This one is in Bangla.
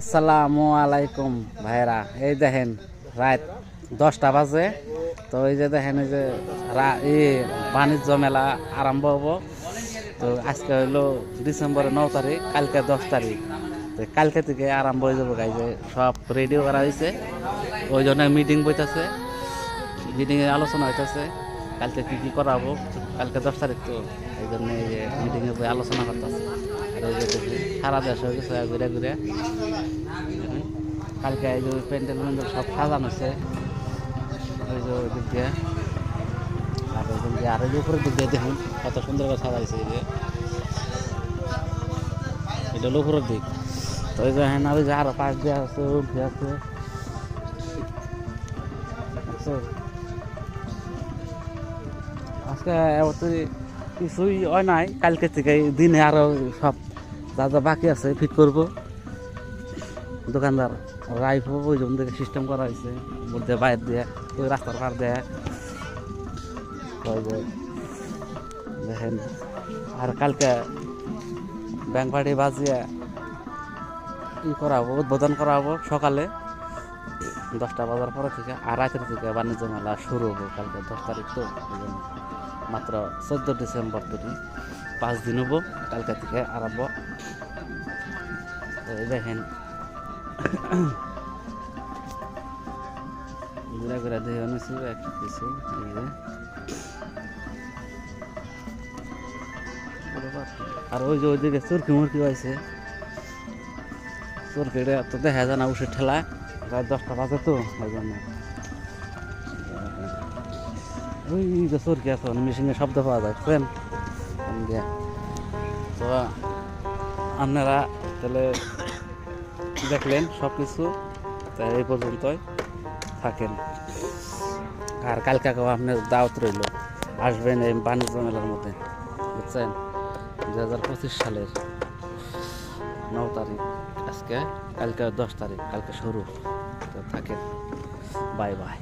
আসসালামু আলাইকুম ভাইরা এই দেখেন, রাত দশটা বাজে। তো এই যে দেখেন, এই যে এই বাণিজ্য মেলা আরম্ভ হব। তো আজকে হইল ডিসেম্বরের ন তারিখ, কালকে দশ তারিখ। তো কালকে থেকে আরম্ভ হয়ে যাব গাই যে সব রেডিও করা হয়েছে। ওই জন্য মিটিং বইতেছে। মিটিংয়ে আলোচনা হইতেছে, কালকে কি কি করাবো কালকে দশ তারিখ তো, এই জন্য এই যে মিটিংয়ে বই আলোচনা করতেছে। সারা দেশ হয়ে গেছে, ঘুরে ঘুরে। কালকে এই যে প্যান্ডেল প্যান্ডেল সব সাজানো আছে। ওই যে ওই দিয়ে। আর ওই দিক দিয়ে, আর ওই যে উপরের দিক দিয়ে দেখুন, কত সুন্দর করে সাজাইছে এই যে। এটা হলো উপরের দিক। তো ওই যে হ্যাঁ ওই যে আরও পাশ দিয়ে আছে উঠে আছে। দেখছ? আজকে এত কিছুই হয় নাই। কালকে থেকে দিনে আরও সব যা যা বাকি আছে ফিট করব। দোকানদার রাইফো ওই জন্য থেকে সিস্টেম করা হয়েছে। মধ্যে বাইর দিয়ে, ওই রাস্তার পার দেয়। দেখেন, আর কালকে ব্যাংক পার্টি বাজিয়ে ই করা হব, উদ্বোধন করা হব সকালে। দশটা বাজার পরে থেকে আর রাতের থেকে বাণিজ্য মেলা শুরু হব কালকে দশ তারিখ তো মাত্র চোদ্দ ডিসেম্বর থেকে পাঁচ দিন হব, কালকে থেকে আরম্ভ তো দেখেন, ঘুরে ঘুরে দেখে আনেছি একটা কিছু। আর ওই যে ওইদিকে চুরকি মুরকি হয়েছে চুরকিটা তো দেখা যায় না উঠে ঠেলা, রাত দশটা বাজে তো ওই জন্য। ওই যে চুরকি মেশিনে শব্দ পাওয়া যায় দিয়ে তো আপনারা তাহলে দেখলেন সব কিছু তাই এই পর্যন্তই থাকেন। আর কালকাকেও আপনার দাওয়াত রইল, আসবেন এই বাণিজ্য মেলার মধ্যে, বুঝছেন? দু হাজার পঁচিশ সালের। ন তারিখ আজকে কালকে দশ তারিখ কালকে শুরু। তো থাকেন বাই বাই